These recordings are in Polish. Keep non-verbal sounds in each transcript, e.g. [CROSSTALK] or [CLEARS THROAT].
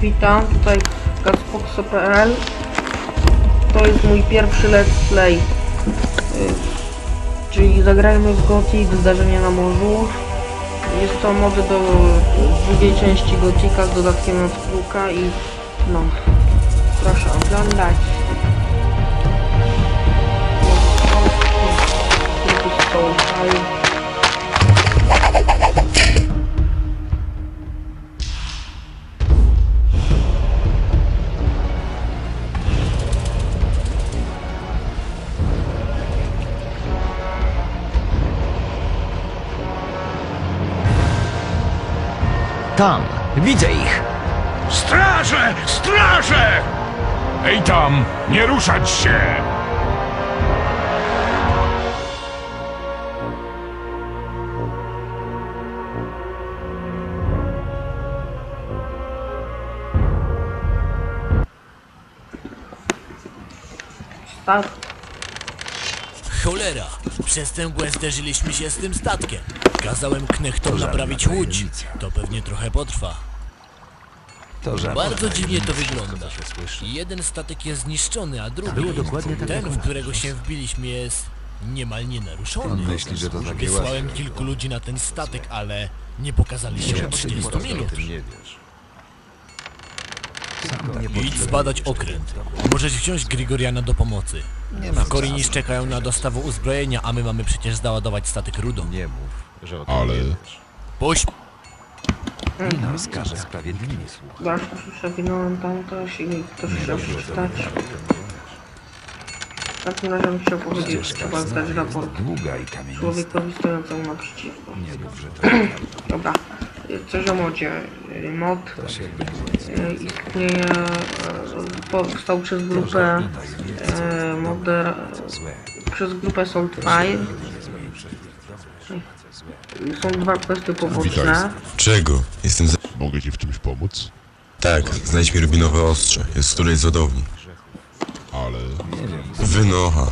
Witam, tutaj Gazboxo.pl To jest mój pierwszy let's play y, Czyli zagrajmy w Gothic, zdarzenie na morzu Jest to mod do drugiej części Gotika z dodatkiem notebooka i no Proszę oglądać Soulfire. Tam, widzę ich. Straże! Straże! Ej tam, nie ruszać się! Start. Cholera! Przez tę mgłę zderzyliśmy się z tym statkiem. Kazałem knechtom naprawić łódź. To pewnie trochę potrwa. To żadna Bardzo dziwnie to tajemnica, wygląda. co się słyszy. Jeden statek jest zniszczony, a drugi, Było dokładnie tak, ten, jak w którego się wbiliśmy, jest niemal nienaruszony. On myśli, że to takie Wysłałem kilku ludzi na ten statek, ale nie pokazali się od 30 minut. nie wiesz. Idź zbadać okręt. Możesz wziąć Grigoriana do pomocy. Nie mam W Korinis czekają na dostawę uzbrojenia, a my mamy przecież załadować statek rudą. Nie mów, że o tym Ale- nie wiesz. Puść! I nas skaże sprawiedliwie słucha. Bardzo przewinąłem tam też i ktoś chciał przeczytać. W takim razie chciał powiedzieć, że trzeba zdać raport człowiekowi stojącemu naprzeciwko. Nie mów, że to [CLEARS THROAT] Dobra, coś o modzie. Mod istnieje, y, powstał przez grupę y, moder, przez grupę Saltfire. Są dwa questy poboczne. Czego? Jestem za... Mogę ci w czymś pomóc? Tak, znajdź mi rubinowe ostrze. Jest z którejś z ładowni. Wynocha.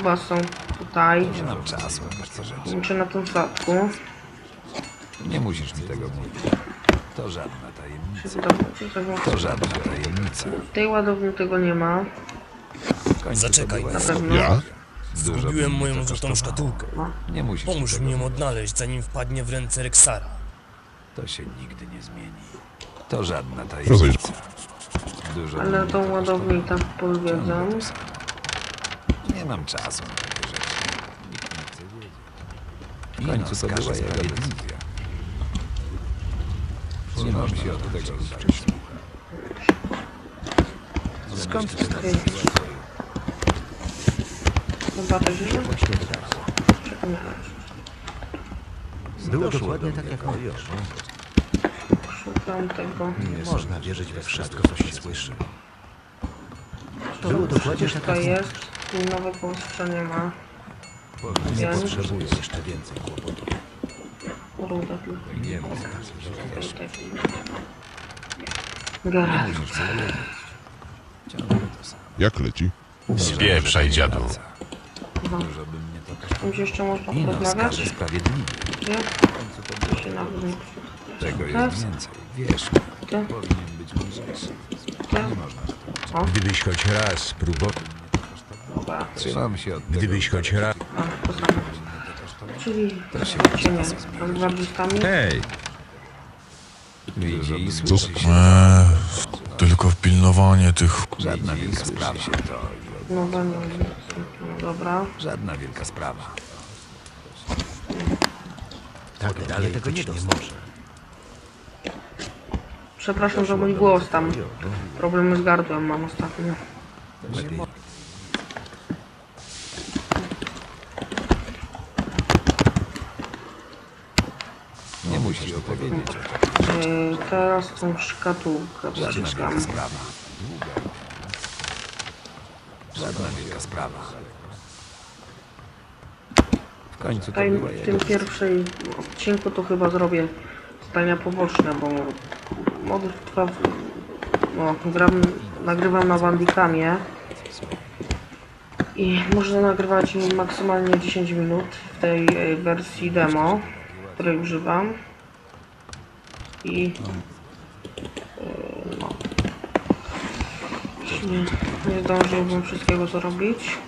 Oba są tutaj, Nie mam czasu na rzeczy. czy na tym statku. Nie musisz mi tego mówić. To żadna tajemnica. To, żadna tajemnica. W tej ładowni tego nie ma, Zaczekaj. na pewno. Ja? Zgubiłem moją złotą szkatułkę. Nie musisz mi Pomóż mi ją odnaleźć, zanim wpadnie w ręce Rexara. To się nigdy nie zmieni. To żadna tajemnica. Dużo Ale to ładownię i tak pozwiedzam. Nie mam czasu na takie rzeczy. Nikt nie chce wiedzieć. W końcu to była jego decyzja. Nie mam się od tego uczyć. Skąd ty to Okej. Zobaczę, że Czekam. Było dokładnie tak, jak mówisz. Szukam tego. Można wierzyć we wszystko, co się słyszy. Było dokładnie tak, To jak jest. I nowego ostrza nie ma. Więc potrzebuję jeszcze więcej kłopotów. ruda tylko. Nie mów, wiesz, Tutaj. Gara. ciągle to samo. Jak leci? Spieprzaj, dziadu. To kosztowało. Czymś jeszcze można Ino porozmawiać? sprawiedliwie. Gdzie? Się nawet nie Tego jest więcej. Wiesz, Gdzie? powinien być lżejszy. Gdzie? Gdybyś choć raz próbował... Dobra. Trzymam się od tego. Gdybyś choć raz... A, to samo. Czyli cienie. Mam dwa listami. Hej! Widzi i słyszy się. Eee, tylko pilnowanie tych... Żadna wielka sprawa. No, no, no, no, dobra. Żadna wielka sprawa. Tak dalej tego nie może. Przepraszam za mój głos tam. Problemy z gardłem mam ostatnio. Nie musisz mi powiedzieć. Yy, teraz tą szkatułkę Żadna wielka sprawa. Żadna wielka sprawa. W końcu to Tutaj była w jego tym pierwszym odcinku to chyba zrobię zdania poboczne, bo moduł trwa... No, gram, nagrywam na Bandicamie i można nagrywać maksymalnie 10 minut w tej e, wersji demo, której używam i Yy, No. Nie, nie zdążyłbym wszystkiego zrobić.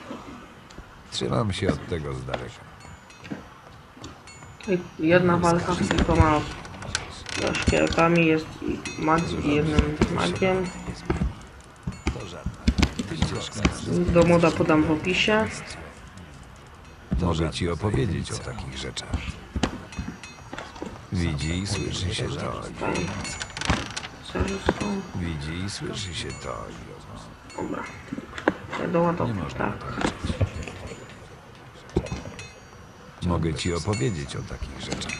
Trzymam się od tego z daleka. I Jedna walka z kilkoma szkieletami jest i mag i jednym magiem. Do moda podam w opisie. Mogę ci opowiedzieć o takich rzeczach. Widzi i słyszy się to. Widzi i słyszy się to. Dobra. Doładować, można tak. Mogę ci opowiedzieć o takich rzeczach.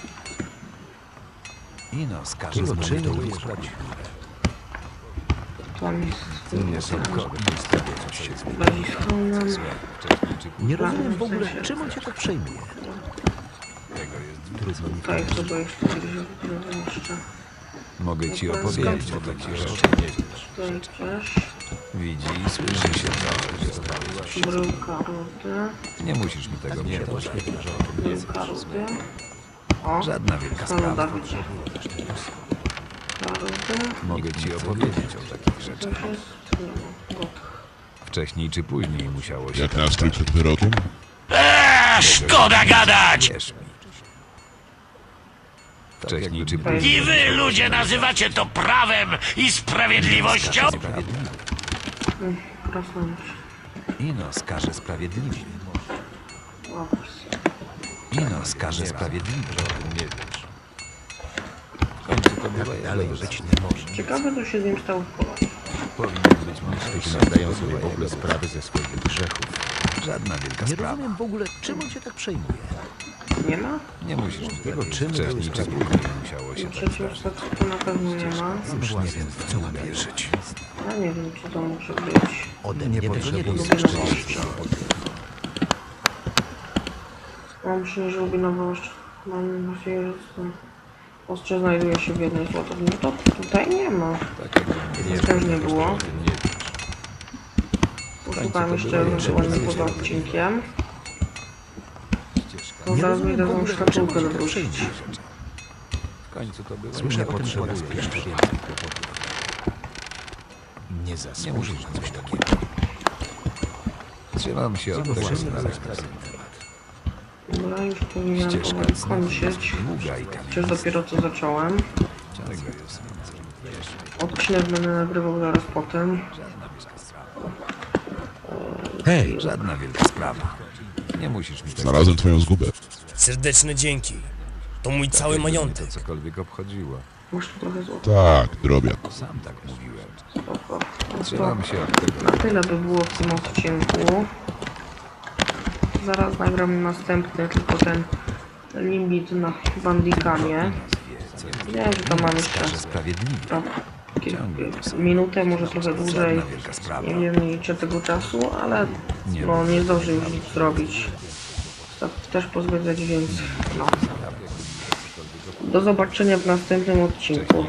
Ino, skaże Czego z czynu jest. Tam jest Nie są kobiety, z tego coś się zmieni. Nie rozumiem w ogóle, czym on cię tak przejmuje. tego jest Który z nich Tutaj chyba jeszcze gdzieś jeszcze. Mogę ci opowiedzieć o takich rzeczach. Tutaj też. Widzi i słyszy się to. Bryłka rudy. Nie musisz mi tego mówić. Bryłka rudy. O, Żadna wielka sprawa. Mogę ci opowiedzieć o takich rzeczach. Wcześniej czy później musiało się Jak tak nastrój przed wyrokiem? Eee, szkoda gadać! Wierz mi. Wcześniej czy później I wy, ludzie, nazywacie to prawem i sprawiedliwością? Rosnąć. Ino skaże sprawiedliwie. Ino skaże sprawiedliwie. Nie wiesz. W końcu to była dalej żyć nie może. Ciekawe, co się z nim stało w Polsce. Powinien być mądrzejszy. Zdają sobie w ogóle sprawy ze swoich grzechów. Żadna wielka Nie sprawa. rozumiem w ogóle, czym on cię tak przejmuje. Nie ma? Nie musisz mi tego czynu Wcześniej były czy sprawiedliwe. później musiało się tak Przecież tak to na pewno nie ma. Już nie wiem, w co mam wierzyć. Ja nie wiem, co to może być. Ode mnie tego nie potrzebuję dostaniesz. Mam przynieść rubinowe ostrze. Mam nadzieję, że ostrze znajduje się w jednej złotowni. To tutaj nie ma. Tak jak Też nie było. Poszukałem jeszcze ewentualnie poza odcinkiem. To Nie zaraz ogóle, czym szkatułkę tak wywrócić. przejmuje. w końcu to było. Słyszę o tym po raz pierwszy. Nie Nie zasłużył musisz na coś takiego. Trzymam się od tego z. Dobra, już powinienem Ścieżka powoli znowu kończyć. długa i Przecież kamienista. dopiero co zacząłem. Jest więcej. Odcinek będę nagrywał zaraz potem. Hej, żadna wielka sprawa. Nie musisz mi tego Znalazłem twoją zgubę. Serdeczne dzięki. To mój cały to majątek. cokolwiek obchodziło. Masz tu trochę złota. Tak, drobia. Sam tak mówiłem. Spoko. No to Trzymam się od tego. na tyle by było w tym odcinku. Zaraz nagram następny, tylko ten limit na Bandicamie. Wiem, że tam mam jeszcze no, minutę, może trochę dłużej. Nie wiem, nie liczę tego czasu, ale no, nie zdążę już nic zrobić. Tak też pozwiedzać, więc no. Do zobaczenia w następnym odcinku.